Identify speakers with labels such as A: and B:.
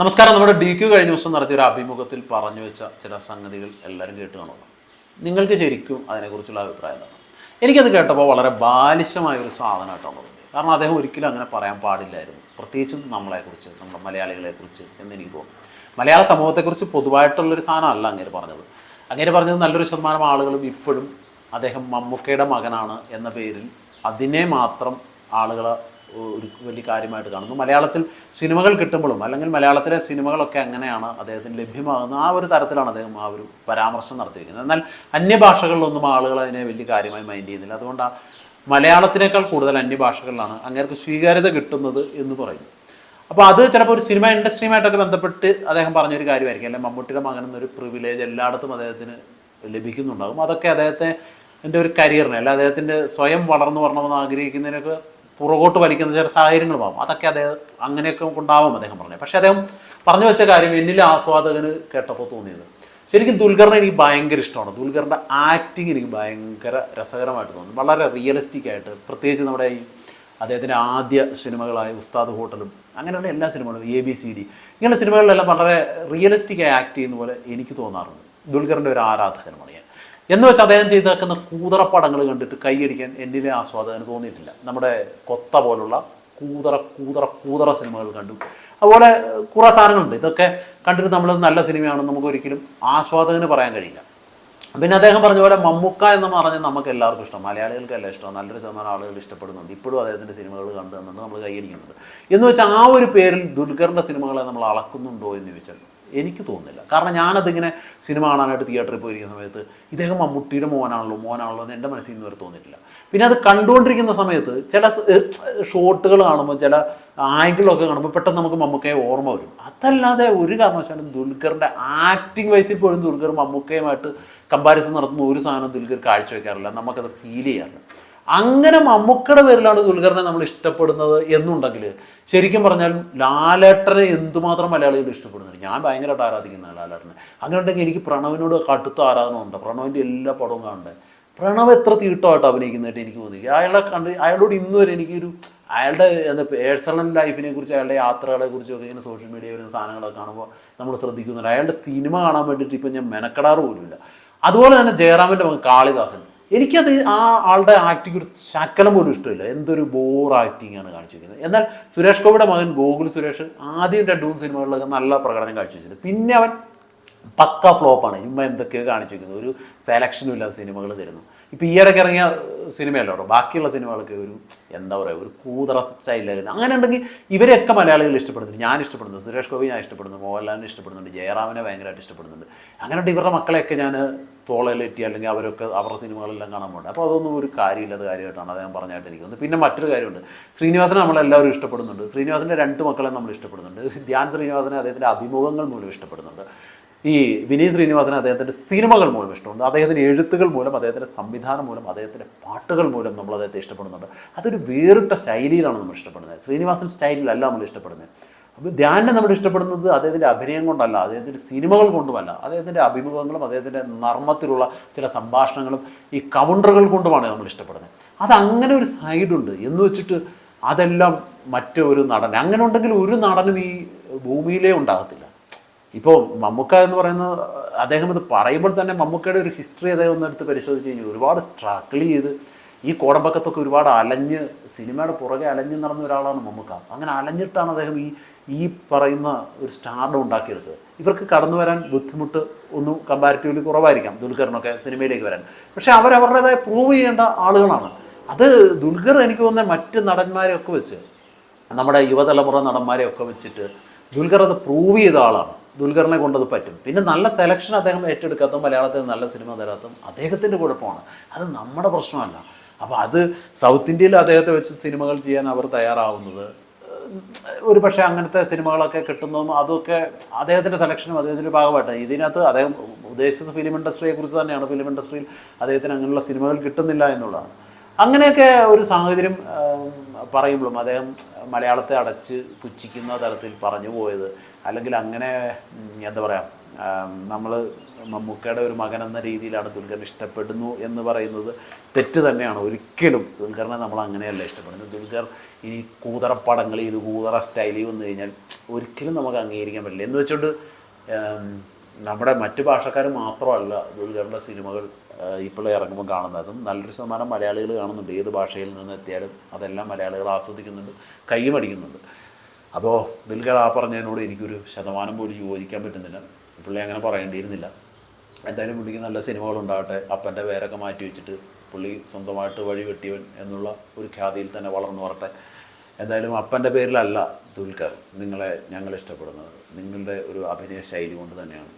A: നമസ്കാരം. നമ്മുടെ D Q കഴിഞ്ഞ ദിവസം നടത്തിയ ഒരു അഭിമുഖത്തിൽ പറഞ്ഞു വെച്ച ചില സംഗതികൾ എല്ലാവരും കേട്ട് കാണുന്നു. നിങ്ങൾക്ക് ശരിക്കും അതിനെക്കുറിച്ചുള്ള അഭിപ്രായം എന്താണ്? എനിക്കത് കേട്ടപ്പോൾ വളരെ ബാലിശമായ ഒരു സാധനമായിട്ടാണ് തോന്നിയത്. കാരണം അദ്ദേഹം ഒരിക്കലും അങ്ങനെ പറയാൻ പാടില്ലായിരുന്നു. പ്രത്യേകിച്ചും നമ്മളെക്കുറിച്ച് നമ്മുടെ മലയാളികളെക്കുറിച്ച് എന്ന് എനിക്ക് തോന്നി. മലയാള സമൂഹത്തെക്കുറിച്ച് പൊതുവായിട്ടുള്ളൊരു സാധനമല്ല അങ്ങനെ പറഞ്ഞത്. അങ്ങനെ പറഞ്ഞത് നല്ലൊരു ശതമാനം ആളുകളും ഇപ്പോഴും അദ്ദേഹം മമ്മൂക്കയുടെ മകനാണ് എന്ന പേരിൽ അതിനെ മാത്രം ആളുകൾ ഒരു വലിയ കാര്യമായിട്ട് കാണുന്നു. മലയാളത്തിൽ സിനിമകൾ കിട്ടുമ്പോഴും അല്ലെങ്കിൽ മലയാളത്തിലെ സിനിമകളൊക്കെ അങ്ങനെയാണ് അദ്ദേഹത്തിന് ലഭ്യമാകുന്നത്? ആ ഒരു തരത്തിലാണ് അദ്ദേഹം ആ ഒരു പരാമർശം നടത്തിയിരിക്കുന്നത്. എന്നാൽ അന്യഭാഷകളിലൊന്നും ആളുകൾ അതിനെ വലിയ കാര്യമായി മൈൻഡ് ചെയ്യുന്നില്ല. അതുകൊണ്ട് ആ മലയാളത്തിനേക്കാൾ കൂടുതൽ അന്യഭാഷകളിലാണ് അങ്ങേർക്ക് സ്വീകാര്യത കിട്ടുന്നത് എന്ന് പറയുന്നു. അപ്പോൾ അത് ചിലപ്പോൾ ഒരു സിനിമ ഇൻഡസ്ട്രിയുമായിട്ടൊക്കെ ബന്ധപ്പെട്ട് അദ്ദേഹം പറഞ്ഞൊരു കാര്യമായിരിക്കും. അല്ലെങ്കിൽ മമ്മൂട്ടിയുടെ മകൻ എന്നൊരു പ്രിവിലേജ് എല്ലായിടത്തും അദ്ദേഹത്തിന് ലഭിക്കുന്നുണ്ടാകും. അതൊക്കെ അദ്ദേഹത്തെ എന്റെ ഒരു കരിയറിനെ അല്ല അദ്ദേഹത്തിന്റെ സ്വയം വളർന്നു വരണമെന്ന് ആഗ്രഹിക്കുന്നതിനൊക്കെ പുറകോട്ട് വലിക്കുന്ന ചില സാഹചര്യങ്ങളുമാകും അതൊക്കെ അദ്ദേഹം അങ്ങനെയൊക്കെ ഉണ്ടാവും അദ്ദേഹം പറഞ്ഞത്. പക്ഷെ അദ്ദേഹം പറഞ്ഞു വെച്ച കാര്യം എന്നിലെ ആസ്വാദകന് കേട്ടപ്പോൾ തോന്നിയത്. ശരിക്കും ദുൽഖറിനെ എനിക്ക് ഭയങ്കര ഇഷ്ടമാണ്. ദുൽഖറിന്റെ ആക്ടിങ് എനിക്ക് ഭയങ്കര രസകരമായിട്ട് തോന്നുന്നു. വളരെ റിയലിസ്റ്റിക് ആയിട്ട് പ്രത്യേകിച്ച് നമ്മുടെ ഈ അദ്ദേഹത്തിന്റെ ആദ്യ സിനിമകളായ ഉസ്താദ് ഹോട്ടലും അങ്ങനെയുള്ള എല്ലാ സിനിമകളും എ ബി സി ഡി ഇങ്ങനെയുള്ള സിനിമകളിലെല്ലാം വളരെ റിയലിസ്റ്റിക്കായി ആക്ട് ചെയ്യുന്ന പോലെ എനിക്ക് തോന്നാറുണ്ട്. ദുൽഖറിന്റെ ഒരു ആരാധകനുമാണ് ഞാൻ. എന്ന് വെച്ച് അദ്ദേഹം ചെയ്തേക്കുന്ന കൂതറപ്പടങ്ങൾ കണ്ടിട്ട് കൈയടിക്കാൻ എന്നിലെ ആസ്വാദകന് തോന്നിയിട്ടില്ല. നമ്മുടെ കൊത്ത പോലുള്ള കൂതറ കൂതറ കൂതറ സിനിമകൾ കണ്ടു. അതുപോലെ കുറേ സാധനങ്ങളുണ്ട്. ഇതൊക്കെ കണ്ടിട്ട് നമ്മൾ നല്ല സിനിമയാണെന്ന് നമുക്ക് ഒരിക്കലും ആസ്വാദകന് പറയാൻ കഴിയില്ല. പിന്നെ അദ്ദേഹം പറഞ്ഞ പോലെ മമ്മൂക്ക എന്ന് പറഞ്ഞാൽ നമുക്ക് എല്ലാവർക്കും ഇഷ്ടം. മലയാളികൾക്കെല്ലാം ഇഷ്ടം. നല്ലൊരു ശതമാനം ആളുകൾ ഇഷ്ടപ്പെടുന്നുണ്ട്. ഇപ്പോഴും അദ്ദേഹത്തിന്റെ സിനിമകൾ കണ്ടു തന്നുണ്ട് നമ്മൾ കൈയടിക്കുന്നുണ്ട്. എന്ന് വെച്ചാൽ ആ ഒരു പേരിൽ ദുൽഖറിന്റെ സിനിമകളെ നമ്മൾ അളക്കുന്നുണ്ടോ എന്ന് ചോദിച്ചാൽ എനിക്ക് തോന്നുന്നില്ല. കാരണം ഞാനതിങ്ങനെ സിനിമ കാണാനായിട്ട് തിയേറ്ററിൽ പോയിരിക്കുന്ന സമയത്ത് ഇദ്ദേഹം മമ്മൂട്ടിയുടെ മോനാണല്ലോ മോനാണല്ലോ എന്ന് എന്റെ മനസ്സിൽ നിന്ന് വരെ തോന്നിയിട്ടില്ല. പിന്നെ അത് കണ്ടുകൊണ്ടിരിക്കുന്ന സമയത്ത് ചില ഷോട്ടുകൾ കാണുമ്പോൾ ചില ആംഗിളൊക്കെ കാണുമ്പോൾ പെട്ടെന്ന് നമുക്ക് മമ്മൂക്കയെ ഓർമ്മ വരും. അതല്ലാതെ ഒരു കാരണവശാലും ദുൽഖറിന്റെ ആക്ടിങ് വൈസിൽ പോലും ദുൽഖർ മമ്മൂക്കയുമായിട്ട് കമ്പാരിസൺ നടത്തുന്ന ഒരു സാധനം ദുൽഖർ കാഴ്ചവെക്കാറില്ല. നമുക്കത് ഫീൽ ചെയ്യാറില്ല. അങ്ങനെ മമ്മൂക്കയുടെ പേരിലാണ് ദുൽഖറിനെ നമ്മൾ ഇഷ്ടപ്പെടുന്നത് എന്നുണ്ടെങ്കിൽ ശരിക്കും പറഞ്ഞാൽ ലാലേട്ടനെ എന്തുമാത്രം മലയാളികൾ ഇഷ്ടപ്പെടുന്നുണ്ട്? ഞാൻ ഭയങ്കരമായിട്ട് ആരാധിക്കുന്ന ലാലേട്ടനെ. അങ്ങനെ ഉണ്ടെങ്കിൽ എനിക്ക് പ്രണവിനോട് കടുത്ത ആരാധന ഉണ്ട് പ്രണവിന്റെ എല്ലാ പടവും കാണണ്ടേ പ്രണവ് എത്ര തീട്ടമായിട്ട് അഭിനയിക്കുന്നതായിട്ട് എനിക്ക് തോന്നി അയാളെ കണ്ട് അയാളോട് ഇന്ന് വരെ എനിക്കൊരു അയാളുടെ എന്താ പേഴ്സണൽ ലൈഫിനെ കുറിച്ച് അയാളുടെ യാത്രകളെ കുറിച്ചൊക്കെ ഇങ്ങനെ സോഷ്യൽ മീഡിയ വരുന്ന സാധനങ്ങളൊക്കെ കാണുമ്പോൾ നമ്മൾ ശ്രദ്ധിക്കുന്നുണ്ട്. അയാളുടെ സിനിമ കാണാൻ വേണ്ടിയിട്ട് ഇപ്പം ഞാൻ മെനക്കെടാറ് പോലുമില്ല. അതുപോലെ തന്നെ ജയറാമിന്റെ മകൻ കാളിദാസൻ. എനിക്കത് ആ ആളുടെ ആക്ടിങ് ഒരു ശക്കലം പോലും ഇഷ്ടമില്ല. എന്തൊരു ബോർ ആക്ടിങ് ആണ് കാണിച്ചിരിക്കുന്നത്. എന്നാൽ സുരേഷ് ഗോപിയുടെ മകൻ ഗോകുൽ സുരേഷ് ആദ്യം രണ്ട് മൂന്ന് സിനിമകളിലൊക്കെ നല്ല പ്രകടനം കാഴ്ചവെച്ചിട്ടുണ്ട്. പിന്നെ അവൻ പക്ക ഫ്ലോപ്പാണ്. ഇമ്മ എന്തൊക്കെയോ കാണിച്ചു വെക്കുന്നത് ഒരു സെലക്ഷനും ഇല്ലാത്ത സിനിമകൾ തരുന്നു. ഇപ്പോൾ ഈ ഇടയ്ക്ക് ഇറങ്ങിയ സിനിമയല്ല കേട്ടോ ബാക്കിയുള്ള സിനിമകളൊക്കെ ഒരു എന്താ പറയുക ഒരു കൂതറ സ്റ്റൈലായിരുന്നു അങ്ങനെ ഉണ്ടെങ്കിൽ ഇവരെയൊക്കെ മലയാളികൾ ഇഷ്ടപ്പെടുന്നുണ്ട്. ഞാൻ ഇഷ്ടപ്പെടുന്നു. സുരേഷ് ഗോപി ഞാൻ ഇഷ്ടപ്പെടുന്നു. മോഹൻലാലിനെ ഇഷ്ടപ്പെടുന്നുണ്ട്. ജയറാമിനെ ഭയങ്കരമായിട്ട് ഇഷ്ടപ്പെടുന്നുണ്ട്. അങ്ങനെ ഇവരുടെ മക്കളെയൊക്കെ ഞാൻ തോളയിലെത്തി അല്ലെങ്കിൽ അവരൊക്കെ അവരുടെ സിനിമകളെല്ലാം കാണാൻ പോകുന്നുണ്ട് അപ്പോൾ അതൊന്നും ഒരു കാര്യമില്ലാത്ത കാര്യമായിട്ടാണ്. ഞാൻ പറഞ്ഞായിട്ട് എനിക്ക് പിന്നെ മറ്റൊരു കാര്യമുണ്ട്. ശ്രീനിവാസനെ നമ്മളെല്ലാവരും ഇഷ്ടപ്പെടുന്നുണ്ട്. ശ്രീനിവാസന്റെ രണ്ട് മക്കളെ നമ്മൾ ഇഷ്ടപ്പെടുന്നുണ്ട്. ധ്യാൻ ശ്രീനിവാസനെ അദ്ദേഹത്തിന്റെ അഭിമുഖങ്ങൾ മൂലം ഇഷ്ടപ്പെടുന്നുണ്ട്. ഈ വിനീത് ശ്രീനിവാസന് അദ്ദേഹത്തിന്റെ സിനിമകൾ മൂലം ഇഷ്ടമുണ്ട്. അദ്ദേഹത്തിന്റെ എഴുത്തുകൾ മൂലം അദ്ദേഹത്തിന്റെ സംവിധാനം മൂലം അദ്ദേഹത്തിന്റെ പാട്ടുകൾ മൂലം നമ്മൾ അദ്ദേഹത്തെ ഇഷ്ടപ്പെടുന്നുണ്ട്. അതൊരു വേറിട്ട ശൈലിയിലാണ് നമ്മൾ ഇഷ്ടപ്പെടുന്നത്. ശ്രീനിവാസൻ സ്റ്റൈലിലല്ല നമ്മൾ ഇഷ്ടപ്പെടുന്നത്. അപ്പോൾ ധ്യാനെ നമ്മൾ ഇഷ്ടപ്പെടുന്നത് അദ്ദേഹത്തിന്റെ അഭിനയം കൊണ്ടല്ല അദ്ദേഹത്തിന്റെ സിനിമകൾ കൊണ്ടുമല്ല. അദ്ദേഹത്തിന്റെ അഭിമുഖങ്ങളും അദ്ദേഹത്തിന്റെ നർമ്മത്തിലുള്ള ചില സംഭാഷണങ്ങളും ഈ കൗണ്ടറുകൾ കൊണ്ടുമാണ് നമ്മൾ ഇഷ്ടപ്പെടുന്നത്. അതങ്ങനെ ഒരു സൈഡുണ്ട് എന്ന് വെച്ചിട്ട് അതെല്ലാം മറ്റൊരു നടൻ. അങ്ങനെ ഉണ്ടെങ്കിൽ ഒരു നടനും ഈ ഭൂമിയിലേ ഉണ്ടാകത്തില്ല. ഇപ്പോൾ മമ്മൂക്ക എന്ന് പറയുന്നത് അദ്ദേഹം ഇത് പറയുമ്പോൾ തന്നെ മമ്മൂക്കയുടെ ഒരു ഹിസ്റ്ററി അദ്ദേഹം ഒന്ന് എടുത്ത് പരിശോധിച്ച് കഴിഞ്ഞാൽ ഒരുപാട് സ്ട്രഗിൾ ചെയ്ത് ഈ കോടമ്പക്കത്തൊക്കെ ഒരുപാട് അലഞ്ഞ് സിനിമയുടെ പുറകെ അലഞ്ഞ് നടന്ന ഒരാളാണ് മമ്മൂക്ക. അങ്ങനെ അലഞ്ഞിട്ടാണ് അദ്ദേഹം ഈ ഈ പറയുന്ന ഒരു സ്റ്റാർഡം ഉണ്ടാക്കിയെടുത്തത്. ഇവർക്ക് കടന്നു വരാൻ ബുദ്ധിമുട്ട് ഒന്ന് കമ്പാരിറ്റീവ്ലി കുറവായിരിക്കാം ദുൽഖറിനൊക്കെ സിനിമയിലേക്ക് വരാൻ. പക്ഷേ അവരവരുടേതായ പ്രൂവ് ചെയ്യേണ്ട ആളുകളാണ്. അത് ദുൽഖർ എനിക്ക് തോന്നുന്ന മറ്റ് നടന്മാരെയൊക്കെ വെച്ച് നമ്മുടെ യുവതലമുറ നടന്മാരെയൊക്കെ വെച്ചിട്ട് ദുൽഖർ അത് പ്രൂവ് ചെയ്ത ആളാണ്. ദുൽഖറിനെ കൊണ്ടത് പറ്റും. പിന്നെ നല്ല സെലക്ഷൻ അദ്ദേഹം ഏറ്റെടുക്കാത്തതും മലയാളത്തിൽ നല്ല സിനിമ തരാത്തതും അദ്ദേഹത്തിന്റെ കുഴപ്പമാണ്. അത് നമ്മുടെ പ്രശ്നമല്ല. അപ്പോൾ അത് സൗത്ത് ഇന്ത്യയിൽ അദ്ദേഹത്തെ വെച്ച് സിനിമകൾ ചെയ്യാൻ അവർ തയ്യാറാവുന്നത് ഒരു പക്ഷേ അങ്ങനത്തെ സിനിമകളൊക്കെ കിട്ടുന്നതും അതൊക്കെ അദ്ദേഹത്തിന്റെ സെലക്ഷനും അദ്ദേഹത്തിന്റെ ഭാഗമായിട്ട് ഇതിനകത്ത് അദ്ദേഹം ഉദ്ദേശിച്ചത് ഫിലിം ഇൻഡസ്ട്രിയെ കുറിച്ച് തന്നെയാണ്. ഫിലിം ഇൻഡസ്ട്രിയിൽ അദ്ദേഹത്തിന് അങ്ങനെയുള്ള സിനിമകൾ കിട്ടുന്നില്ല എന്നുള്ളതാണ്. അങ്ങനെയൊക്കെ ഒരു സാഹചര്യം പറയുമ്പോഴും അദ്ദേഹം മലയാളത്തെ അടച്ച് പുച്ഛിക്കുന്ന തരത്തിൽ പറഞ്ഞു പോയത്. അല്ലെങ്കിൽ അങ്ങനെ എന്താ പറയുക നമ്മൾ മമ്മൂക്കയുടെ ഒരു മകൻ എന്ന രീതിയിലാണ് ദുൽഖറിനെ ഇഷ്ടപ്പെടുന്നു എന്ന് പറയുന്നത് തെറ്റ് തന്നെയാണ് ഒരിക്കലും. ദുൽഖറിനെ നമ്മൾ അങ്ങനെയല്ല ഇഷ്ടപ്പെടുന്നത്. ദുൽഖർ ഇനി കൂതറ പടങ്ങൾ ചെയ്ത് കൂതറ സ്റ്റൈലിൽ വന്നു കഴിഞ്ഞാൽ ഒരിക്കലും നമുക്ക് അംഗീകരിക്കാൻ പറ്റില്ല. എന്ന് വെച്ചുകൊണ്ട് നമ്മുടെ മറ്റു ഭാഷക്കാർ മാത്രമല്ല ദുൽഖറിന്റെ സിനിമകൾ ഇപ്പോൾ ഇറങ്ങുമ്പോൾ കാണുന്നതും. നല്ലൊരു ശതമാനം മലയാളികൾ കാണുന്നുണ്ട്. ഏത് ഭാഷയിൽ നിന്ന് എത്തിയാലും അതെല്ലാം മലയാളികൾ ആസ്വദിക്കുന്നുണ്ട് കൈയും അടിക്കുന്നുണ്ട് അപ്പോൾ ദുൽഖർ ആ പറഞ്ഞതിനോട് എനിക്കൊരു ശതമാനം പോലും യോജിക്കാൻ പറ്റുന്നില്ല. പുള്ളി അങ്ങനെ പറയേണ്ടിയിരുന്നില്ല. എന്തായാലും പുള്ളിക്ക് നല്ല സിനിമകൾ ഉണ്ടാകട്ടെ അപ്പന്റെ പേരൊക്കെ മാറ്റി വെച്ചിട്ട് പുള്ളി സ്വന്തമായിട്ട് വഴി വെട്ടിയവൻ എന്നുള്ള ഒരു ഖ്യാതിയിൽ തന്നെ വളർന്നു വരട്ടെ. എന്തായാലും അപ്പന്റെ പേരിലല്ല ദുൽഖർ നിങ്ങളെ ഞങ്ങൾ ഇഷ്ടപ്പെടുന്നത്. നിങ്ങളുടെ ഒരു അഭിനയ ശൈലി കൊണ്ട് തന്നെയാണ്.